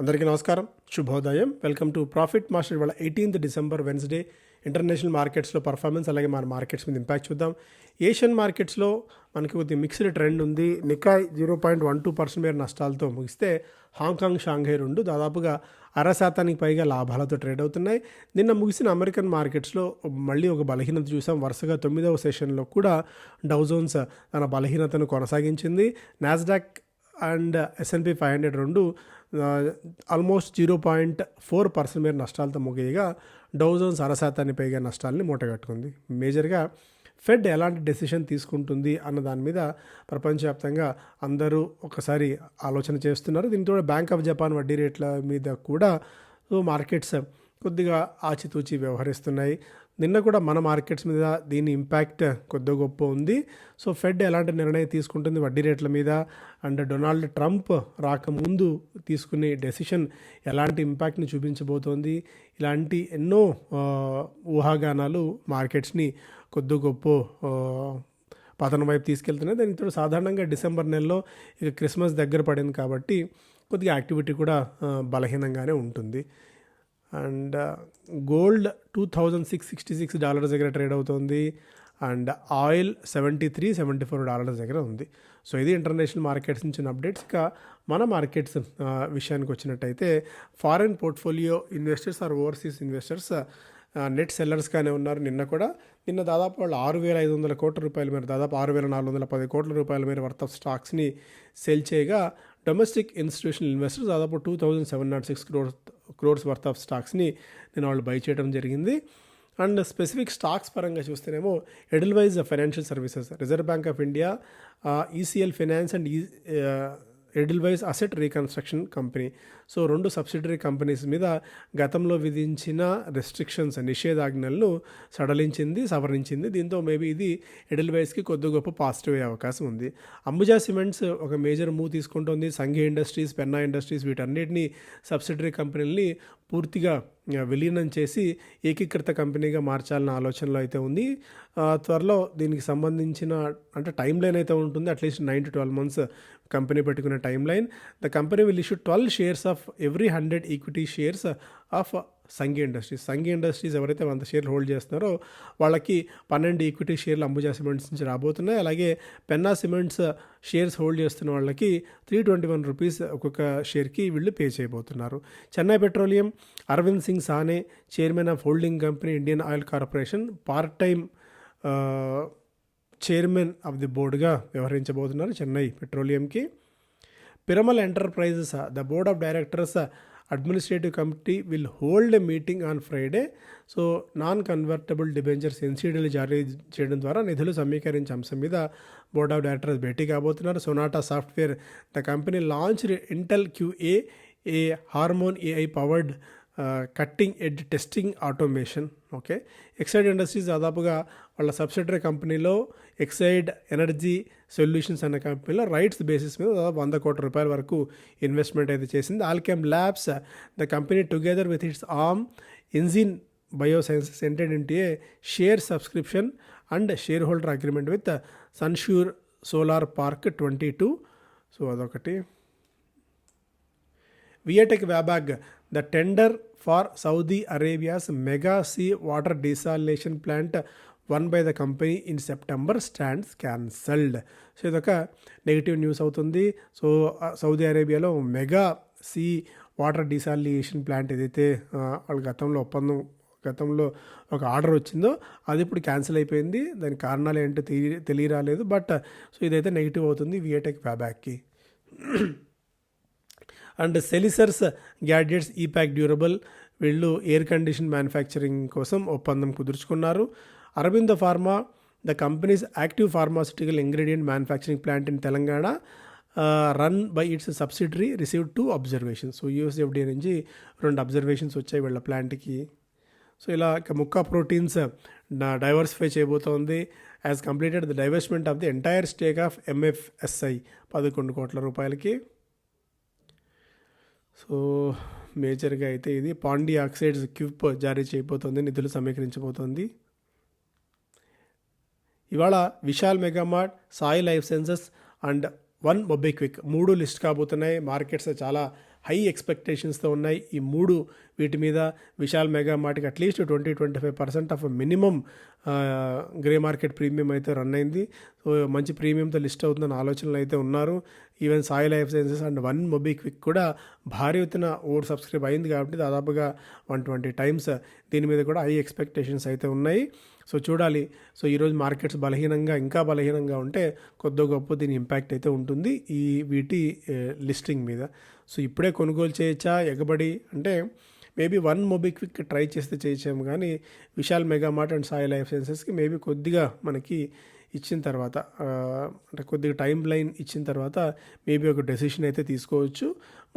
అందరికీ నమస్కారం. శుభోదయం. వెల్కమ్ టు ప్రాఫిట్ మాస్టర్ ఇవాళ ఎయిటీన్త్ డిసెంబర్ వెన్స్డే ఇంటర్నేషనల్ మార్కెట్స్లో పర్ఫార్మెన్స్ అలాగే మన మార్కెట్స్ మీద ఇంపాక్ట్ చూద్దాం. ఏషియన్ మార్కెట్స్లో మనకి కొద్ది మిక్స్డ్ ట్రెండ్ ఉంది. Nikkei zero point one two percent మేర నష్టాలతో ముగిస్తే హాంకాంగ్ షాంఘై రెండు దాదాపుగా అర శాతానికి పైగా లాభాలతో ట్రేడ్ అవుతున్నాయి. నిన్న ముగిసిన అమెరికన్ మార్కెట్స్లో మళ్ళీ ఒక బలహీనత చూసాం. వరుసగా తొమ్మిదవ సెషన్లో కూడా డౌజోన్స్ తన బలహీనతను కొనసాగించింది. Nasdaq and S and P five hundred రెండు almost zero point four percent మేర నష్టాలతో ముగియగా డౌజన్స్ అరశాతాన్ని పైగా నష్టాలని మూటగట్టుకుంది. మేజర్గా ఫెడ్ ఎలాంటి డెసిషన్ తీసుకుంటుంది అన్న దాని మీద ప్రపంచవ్యాప్తంగా అందరూ ఒకసారి ఆలోచన చేస్తున్నారు. దీంతో బ్యాంక్ ఆఫ్ జపాన్ వడ్డీ రేట్ల మీద కూడా మార్కెట్స్ కొద్దిగా ఆచితూచి వ్యవహరిస్తున్నాయి. నిన్న కూడా మన మార్కెట్స్ మీద దీని ఇంపాక్ట్ కొద్ది గొప్ప ఉంది. సో ఫెడ్ ఎలాంటి నిర్ణయం తీసుకుంటుంది వడ్డీ రేట్ల మీద అండ్ డొనాల్డ్ ట్రంప్ రాకముందు తీసుకునే డెసిషన్ ఎలాంటి ఇంపాక్ట్ని చూపించబోతోంది. ఇలాంటి ఎన్నో ఊహాగానాలు మార్కెట్స్ని కొద్ది గొప్ప పతనం వైపు తీసుకెళ్తున్నాయి. దానితో సాధారణంగా డిసెంబర్ నెలలో ఇక క్రిస్మస్ దగ్గర పడింది కాబట్టి కొద్దిగా యాక్టివిటీ కూడా బలహీనంగానే ఉంటుంది. And gold two thousand six sixty six dollars దగ్గర ట్రేడ్ అవుతుంది. And oil seventy three seventy four dollars దగ్గర ఉంది. సో ఇది ఇంటర్నేషనల్ మార్కెట్స్ నుంచి అప్డేట్స్. ఇక మన మార్కెట్స్ విషయానికి వచ్చినట్టయితే foreign portfolio investors or overseas investors net సెల్లర్స్గానే ఉన్నారు. నిన్న కూడా నిన్న దాదాపు వాళ్ళు ఆరు వేల ఐదు వందల కోట్ల రూపాయల మేర దాదాపు ఆరు వేల నాలుగు వందల పది కోట్ల రూపాయల మేర వర్త్ ఆఫ్ స్టాక్స్ని సెల్ చేయగా డొమెస్టిక్ ఇన్స్టిట్యూషనల్ ఇన్వెస్టర్ దాదాపు two thousand seven naught six crores crores worth of స్టాక్స్ని నేను వాళ్ళు బై చేయడం జరిగింది. అండ్ స్పెసిఫిక్ స్టాక్స్ పరంగా చూస్తేనేమో Edelweiss financial services reserve bank of India ECL finance and ఈ Edelweiss asset reconstruction company so రెండు subsidiary companies మీద గతంలో విధించిన రెస్ట్రిక్షన్స్ నిషేధాజ్ఞలను సడలించింది సవరించింది. దీంతో మేబీ ఇది ఎడిల్వైజ్కి కొద్ది గొప్ప పాజిటివ్ అయ్యే అవకాశం ఉంది. అంబుజా సిమెంట్స్ ఒక మేజర్ మూవ్ తీసుకుంటుంది. సంఘీ ఇండస్ట్రీస్ పెన్నా ఇండస్ట్రీస్ వీటన్నిటిని సబ్సిడరీ కంపెనీలని పూర్తిగా విలీనం చేసి ఏకీకృత కంపెనీగా మార్చాలన్న ఆలోచనలో అయితే ఉంది. త్వరలో దీనికి సంబంధించిన అంటే టైం లైన్ అయితే ఉంటుంది. At least nine to twelve months company పెట్టుకునే time line the company will issue twelve shares of every hundred equity shares of Sanghi industries. Sanghi industries ఎవరైతే వంద షేర్లు హోల్డ్ చేస్తున్నారో వాళ్ళకి పన్నెండు ఈక్విటీ షేర్లు అంబుజా సిమెంట్స్ నుంచి రాబోతున్నాయి. అలాగే పెన్నా సిమెంట్స్ షేర్స్ హోల్డ్ చేస్తున్న వాళ్ళకి త్రీ ట్వంటీ వన్ రూపీస్ ఒక్కొక్క షేర్కి వీళ్ళు పే చేయబోతున్నారు. Chennai petroleum Arvind Singh Sahney chairman of holding company Indian oil corporation part time chairman of the బోర్డుగా వ్యవహరించబోతున్నారు Chennai పెట్రోలియంకి. Piramal enterprises the board of directors administrative committee will hold a meeting on Friday so non convertible debentures ఎన్సీడీలు జారీ చేయడం ద్వారా నిధులు సమీకరించే అంశం మీద board of directors భేటీ కాబోతున్నారు. Sonata software the company launch Intel QA a harmony AI powered cutting edge testing automation okay Exide industries దాదాపుగా వాళ్ళ సబ్సిడరీ కంపెనీలో ఎక్సైడ్ ఎనర్జీ సొల్యూషన్స్ అనే కంపెనీలో రైట్స్ బేసిస్ మీద దాదాపు వంద కోట్ల రూపాయల వరకు ఇన్వెస్ట్మెంట్ అయితే చేసింది. Alkem labs the company together with its arm Enzene biosciences entered into a share subscription and share holder agreement with Sunsure solar park twenty two so అదొకటి. VA Tech Wabag the tender for Saudi Arabia's mega sea water desalination plant won by the company in September stands cancelled. So ఇదొక negative news అవుతుంది. So Saudi అరేబియాలో mega sea water desalination plant ఏదైతే వాళ్ళ గతంలో ఒప్పందం గతంలో ఒక order వచ్చిందో అది ఇప్పుడు క్యాన్సిల్ అయిపోయింది. దాని కారణాలు ఏంటో తెలియ తెలియరాలేదు. బట్ సో ఇదైతే నెగిటివ్ అవుతుంది. వియటెక్ ఫ్యాబ్యాక్కి. అండ్ సెలిసర్స్ గ్యాడ్జెట్స్ ఈప్యాక్ డ్యూరబుల్. వీళ్ళు ఎయిర్ కండిషన్ మ్యానుఫ్యాక్చరింగ్ కోసం ఒప్పందం కుదుర్చుకున్నారు. Aurobindo pharma the company's active pharmaceutical ingredient manufacturing plant in Telangana run by its subsidiary receive two observations. So USFDA నుంచి రెండు అబ్జర్వేషన్స్ వచ్చాయి వీళ్ళ ప్లాంట్కి. సో ఇలా ఇక ముక్కా ప్రోటీన్స్ డైవర్సిఫై చేయబోతోంది. As completed the divestment of the entire stake of MFSI పదకొండు కోట్ల రూపాయలకి. సో మేజర్గా అయితే ఇది పాండి ఆక్సైడ్స్ క్యూప్ జారీ చేయబోతోంది నిధులు సమీకరించబోతోంది. ఇవాళ Vishal mega mart Sai life sciences and one MobiKwik మూడు లిస్ట్ కాబోతున్నాయి. మార్కెట్స్ చాలా హై ఎక్స్పెక్టేషన్స్తో ఉన్నాయి. ఈ మూడు వీటి మీద Vishal mega మార్ట్కి at least twenty twenty five percent of minimum grey market premium అయితే రన్ అయింది. సో మంచి ప్రీమియంతో లిస్ట్ అవుతుందని ఆలోచనలు అయితే ఉన్నారు. Even Sai life sciences and one MobiKwik కూడా భారీ ఎత్తున ఓవర్ సబ్స్క్రైబ్ అయింది కాబట్టి దాదాపుగా వన్ ట్వంటీ టైమ్స్ దీని మీద కూడా హై ఎక్స్పెక్టేషన్స్ అయితే ఉన్నాయి. సో చూడాలి. సో ఈరోజు మార్కెట్స్ బలహీనంగా ఇంకా బలహీనంగా ఉంటే కొద్ది గొప్ప దీని ఇంపాక్ట్ అయితే ఉంటుంది ఈ వీటి లిస్టింగ్ మీద. సో ఇప్పుడే కొనుగోలు చేయొచ్చా? ఎగబడి? అంటే మేబీ వన్ మొబిక్విక్ ట్రై చేస్తే చేయొచ్చాము కానీ Vishal mega mart and Sai life సైన్సెస్కి maybe కొద్దిగా మనకి ఇచ్చిన తర్వాత అంటే కొద్దిగా టైం లైన్ ఇచ్చిన తర్వాత మేబీ ఒక డెసిషన్ అయితే తీసుకోవచ్చు.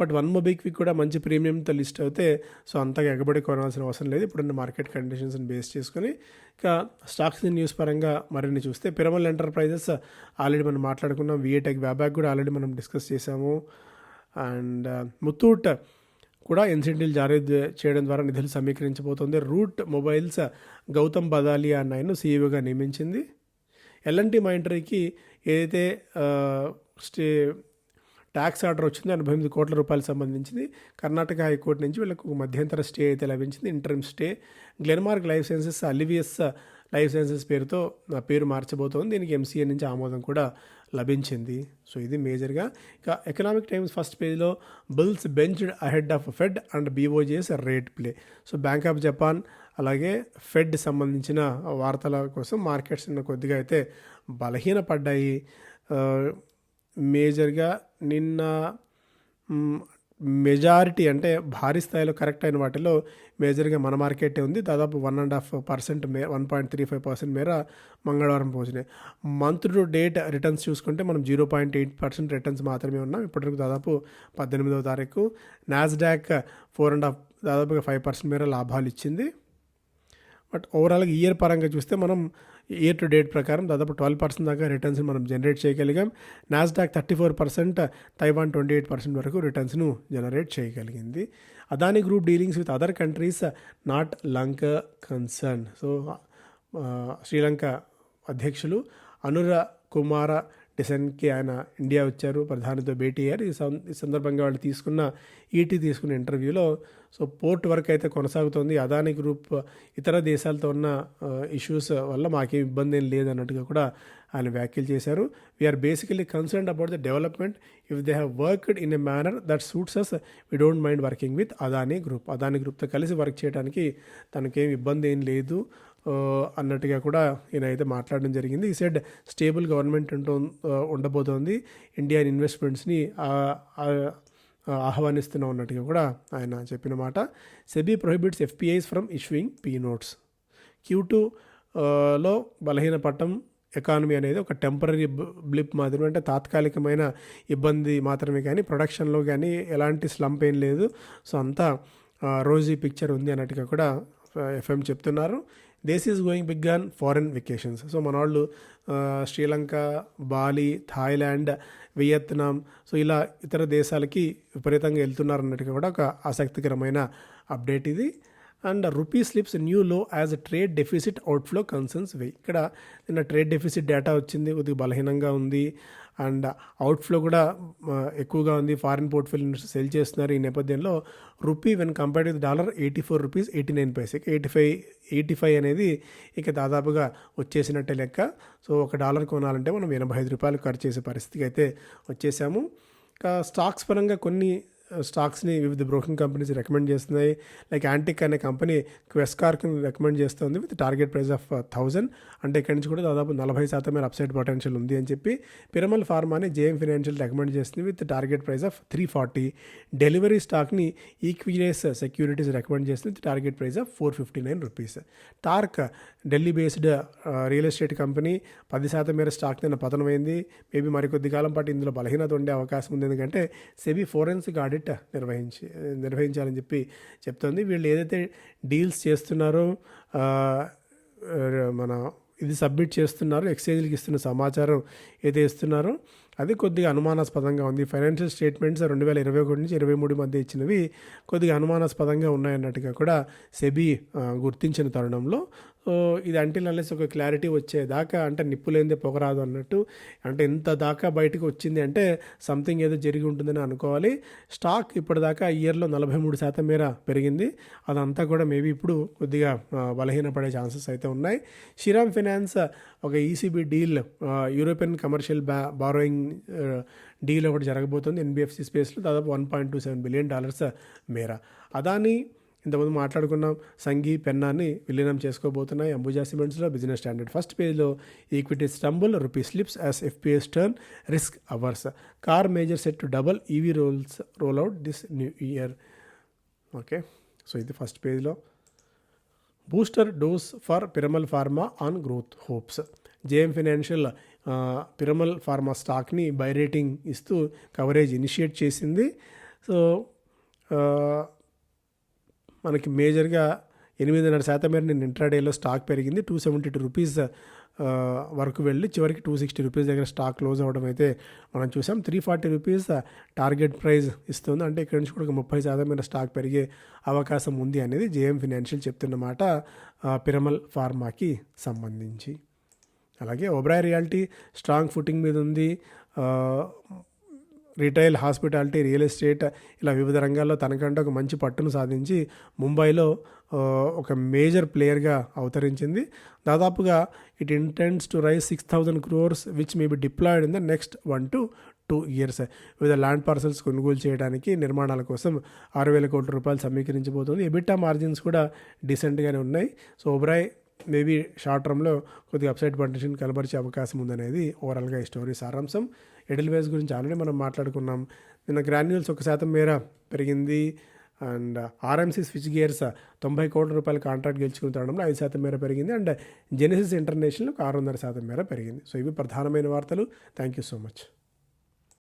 బట్ వన్ మొబిక్విక్ కూడా మంచి ప్రీమియంతో లిస్ట్ అయితే సో అంతగా ఎగబడి కొనాల్సిన అవసరం లేదు. ఇప్పుడున్న మార్కెట్ కండిషన్స్ని బేస్ చేసుకొని ఇంకా స్టాక్స్ న్యూస్ పరంగా మరిన్ని చూస్తే పిరమల్ ఎంటర్ప్రైజెస్ ఆల్రెడీ మనం మాట్లాడుకున్నాం. విఏటెక్ వ్యాబ్యాక్ కూడా ఆల్రెడీ మనం డిస్కస్ చేసాము అండ్ uh, ముత్తూట్ కూడా ఇన్సెంటివ్లు జారీ చేయడం ద్వారా నిధులు సమీకరించబోతోంది. రూట్ మొబైల్స్ గౌతమ్ బదాలియా అన్న ఆయన సీఈఓగా నియమించింది. ఎల్ఎన్టీ మైంటరీకి ఏదైతే uh, స్టే ట్యాక్స్ ఆర్డర్ వచ్చిందో ఎనభై ఎనిమిది కోట్ల రూపాయలకు సంబంధించింది. కర్ణాటక హైకోర్టు నుంచి వీళ్ళకు మధ్యంతర స్టే అయితే లభించింది. Interim stay. Glenmark life sciences Alivus life sciences పేరుతో పేరు మార్చబోతోంది. దీనికి ఎంసీఏ నుంచి ఆమోదం కూడా లభించింది. సో ఇది మేజర్గా ఇక ఎకనామిక్ టైమ్స్ ఫస్ట్ పేజ్లో bulls benched ahead of Fed and BoJ's rate play. So bank of Japan అలాగే ఫెడ్ సంబంధించిన వార్తల కోసం మార్కెట్స్ కొద్దిగా అయితే బలహీనపడ్డాయి. మేజర్గా నిన్న మెజారిటీ అంటే భారీ స్థాయిలో కరెక్ట్ అయిన వాటిలో మేజర్గా మన మార్కెటే ఉంది. దాదాపు one and half percent May one point three five percent మేర మంగళవారం పోసినాయి మంత్ టు డేట్ రిటర్న్స్ చూసుకుంటే మనం zero point eight percent returns మాత్రమే ఉన్నాం. ఇప్పటివరకు దాదాపు పద్దెనిమిదవ తారీఖు. నాస్డాక్ ఫోర్ అండ్ హాఫ్ దాదాపుగా ఫైవ్ పర్సెంట్ మేర లాభాలు ఇచ్చింది. బట్ ఓవరాల్గా ఇయర్ పరంగా చూస్తే మనం ఇయర్ టు డేట్ ప్రకారం దాదాపు ట్వెల్వ్ పర్సెంట్ దాకా రిటర్న్స్ మనం జనరేట్ చేయగలిగాం. Nasdaq thirty four percent Taiwan twenty eight percent వరకు రిటర్న్స్ను జనరేట్ చేయగలిగింది. Adani group dealings with other countries not Lanka concern so Sri Lanka అధ్యక్షులు అనుర కుమార డిసెన్కి ఆయన ఇండియా వచ్చారు ప్రధానితో భేటీ అయ్యారు. ఈ సందర్భంగా వాళ్ళు తీసుకున్న ఈటీ తీసుకున్న ఇంటర్వ్యూలో సో పోర్ట్ వర్క్ అయితే కొనసాగుతోంది. అదాని గ్రూప్ ఇతర దేశాలతో ఉన్న ఇష్యూస్ వల్ల మాకేం ఇబ్బంది ఏం లేదన్నట్టుగా కూడా ఆయన వ్యాఖ్యలు చేశారు. We are basically concern about the development if they have worked in a manner that suits us we don't mind working with Adani group Adani గ్రూప్తో కలిసి వర్క్ చేయడానికి తనకేం ఇబ్బంది ఏం లేదు. అన్నట్టుగా కూడా ఈయన అయితే మాట్లాడడం జరిగింది. ఈ సైడ్ స్టేబుల్ గవర్నమెంట్ ఉంటూ ఉండబోతోంది. ఇండియన్ ఇన్వెస్ట్మెంట్స్ని ఆహ్వానిస్తున్నాం అన్నట్టుగా కూడా ఆయన చెప్పిన మాట. SEBI prohibits FPIs from issuing P notes Q two లో బలహీనపడటం ఎకానమీ అనేది ఒక టెంపరీ బ్లిప్ మాత్రమే అంటే తాత్కాలికమైన ఇబ్బంది మాత్రమే కానీ ప్రొడక్షన్లో కానీ ఎలాంటి స్లంప్ ఏం లేదు. సో అంతా రోజీ పిక్చర్ ఉంది అన్నట్టుగా కూడా ఎఫ్ఎం చెప్తున్నారు. Desh is going big on foreign vacations so మన వాళ్ళు Sri Lanka Bali Thailand Vietnam so ఇలా ఇతర దేశాలకి విపరీతంగా వెళ్తున్నారు అన్నట్టుగా కూడా ఒక ఆసక్తికరమైన అప్డేట్ ఇది. And rupee slips new low as trade deficit outflow concerns weigh ఇక్కడ నిన్న ట్రేడ్ డెఫిసిట్ డేటా వచ్చింది కొద్దిగా బలహీనంగా ఉంది. అండ్ అవుట్ఫ్లో కూడా ఎక్కువగా ఉంది. ఫారిన్ పోర్ట్ఫోలియో సెల్ చేస్తున్నారు ఈ నేపథ్యంలో. Rupee when compared with dollar eighty four rupees eighty nine పైసకి eighty five eighty five అనేది ఇక దాదాపుగా వచ్చేసినట్టే లెక్క. సో ఒక డాలర్ కొనాలంటే మనం ఎనభై ఐదు రూపాయలు ఖర్చు చేసే పరిస్థితికి అయితే వచ్చేసాము. ఇంకా స్టాక్స్ పరంగా కొన్ని స్టాక్స్ని వివిధ బ్రోకింగ్ కంపెనీస్ రికమెండ్ చేస్తున్నాయి. లైక్ యాంటిక్ అనే కంపెనీ క్వెస్కార్క్ని రికమెండ్ చేస్తుంది with target price of thousand అంటే ఇక్కడి నుంచి కూడా దాదాపు నలభై శాతం మేర అప్సైడ్ పొటెన్షియల్ ఉంది అని చెప్పి పిరమల్ ఫార్మాని జేఎం ఫైనాన్షియల్ రికమెండ్ చేస్తుంది with target price of three forty. Delhivery స్టాక్ని Equirus securities recommend చేస్తుంది with target price of four fifty nine rupees. TARC Delhi based real estate company పది శాతం మేర స్టాక్ నిన్న పతనమైంది. మేబీ మరికొద్ది కాలం పాటు ఇందులో బలహీనత ఉండే అవకాశం ఉంది. ఎందుకంటే సెబీ ఫోరెన్సిక్ ఆడిట్ నిర్వహించి నిర్వహించాలని చెప్పి చెప్తోంది. వీళ్ళు ఏదైతే డీల్స్ చేస్తున్నారో మన ఇది సబ్మిట్ చేస్తున్నారో ఎక్స్చేంజ్కి ఇస్తున్న సమాచారం ఏదైతే ఇస్తున్నారో అది కొద్దిగా అనుమానాస్పదంగా ఉంది. ఫైనాన్షియల్ స్టేట్మెంట్స్ రెండు వేల ఇరవై ఒకటి నుంచి ఇరవై మూడు మధ్య ఇచ్చినవి కొద్దిగా అనుమానాస్పదంగా ఉన్నాయన్నట్టుగా కూడా సెబీ గుర్తించిన తరుణంలో ఇది అంటిల్ అన్లెస్ ఒక క్లారిటీ వచ్చేదాకా అంటే నిప్పులేందే పొగరాదు అన్నట్టు అంటే ఇంత దాకా బయటకు వచ్చింది అంటే సంథింగ్ ఏదో జరిగి ఉంటుందని అనుకోవాలి. స్టాక్ ఇప్పటిదాకా ఇయర్లో నలభై మూడు శాతం మేర పెరిగింది. అదంతా కూడా మేబీ ఇప్పుడు కొద్దిగా బలహీనపడే ఛాన్సెస్ అయితే ఉన్నాయి. శ్రీరామ్ ఫైనాన్స్ ఒక ఈసీబీ డీల్ యూరోపియన్ కమర్షియల్ బ్యా బారోయింగ్ డీల్ ఒకటి జరగబోతుంది ఎన్బిఎఫ్సి స్పేస్లో దాదాపు one point two seven billion dollars మేర. అదాని ఇంతకుముందు మాట్లాడుకున్నాం సంఘీ పెన్నాని విలీనం చేసుకోబోతున్నాయి అంబుజా సిమెంట్స్లో బిజినెస్ స్టాండర్డ్ ఫస్ట్ పేజ్లో equity stumble rupee slips as FPIs turn risk averse car major set to double EV rolls roll out this new year okay so ఇది first పేజ్లో. Booster dose for Piramal pharma on growth hopes JM financial Piramal pharma స్టాక్ని buy rating ఇస్తూ coverage initiate చేసింది. So మనకి మేజర్గా ఎనిమిదిన్నర శాతం మేర నేను ఇంట్రాడేలో స్టాక్ పెరిగింది. టూ సెవెంటీ టూ రూపీస్ వరకు వెళ్ళి చివరికి టూ సిక్స్టీ రూపీస్ దగ్గర స్టాక్ క్లోజ్ అవ్వడం అయితే మనం చూసాం. Three forty rupees target price ఇస్తుంది. అంటే ఇక్కడ నుంచి కూడా ఒక ముప్పై శాతం మీద స్టాక్ పెరిగే అవకాశం ఉంది అనేది జేఎం ఫినాన్షియల్ చెప్తున్నమాట పిరమల్ ఫార్మాకి సంబంధించి. అలాగే ఒబ్రాయ్ రియాలిటీ స్ట్రాంగ్ ఫుటింగ్ మీద ఉంది. రిటైల్ హాస్పిటాలిటీ రియల్ ఎస్టేట్ ఇలా వివిధ రంగాల్లో తనకంటే ఒక మంచి పట్టును సాధించి ముంబైలో ఒక మేజర్ ప్లేయర్గా అవతరించింది. దాదాపుగా it intends to raise six thousand crores which may be deployed in the next one to two years వివిధ ల్యాండ్ పార్సల్స్ కొనుగోలు చేయడానికి నిర్మాణాల కోసం ఆరు వేల కోట్ల రూపాయలు సమీకరించబోతుంది. ఎబిటా మార్జిన్స్ కూడా డీసెంట్గానే ఉన్నాయి. సో ఒబ్రాయ్ మేబీ షార్ట్ టర్మ్లో కొద్దిగా అప్సైడ్ పొటెన్షియల్ కనబరిచే అవకాశం ఉందనేది ఓవరాల్గా ఈ స్టోరీ సారాంశం. ఎడిల్వేస్ గురించి ఆల్రెడీ మనం మాట్లాడుకున్నాం. నిన్న గ్రాన్యూల్స్ ఒక శాతం మేర పెరిగింది. అండ్ ఆర్ఎంసీ స్విచ్ గేర్స్ తొంభై కోట్ల రూపాయల కాంట్రాక్ట్ గెలుచుకుని తరుణంలో ఐదు శాతం మేర పెరిగింది. అండ్ జెనిసిస్ ఇంటర్నేషనల్ ఆరున్నర శాతం మేర పెరిగింది. సో ఇవి ప్రధానమైన వార్తలు. Thank you so much.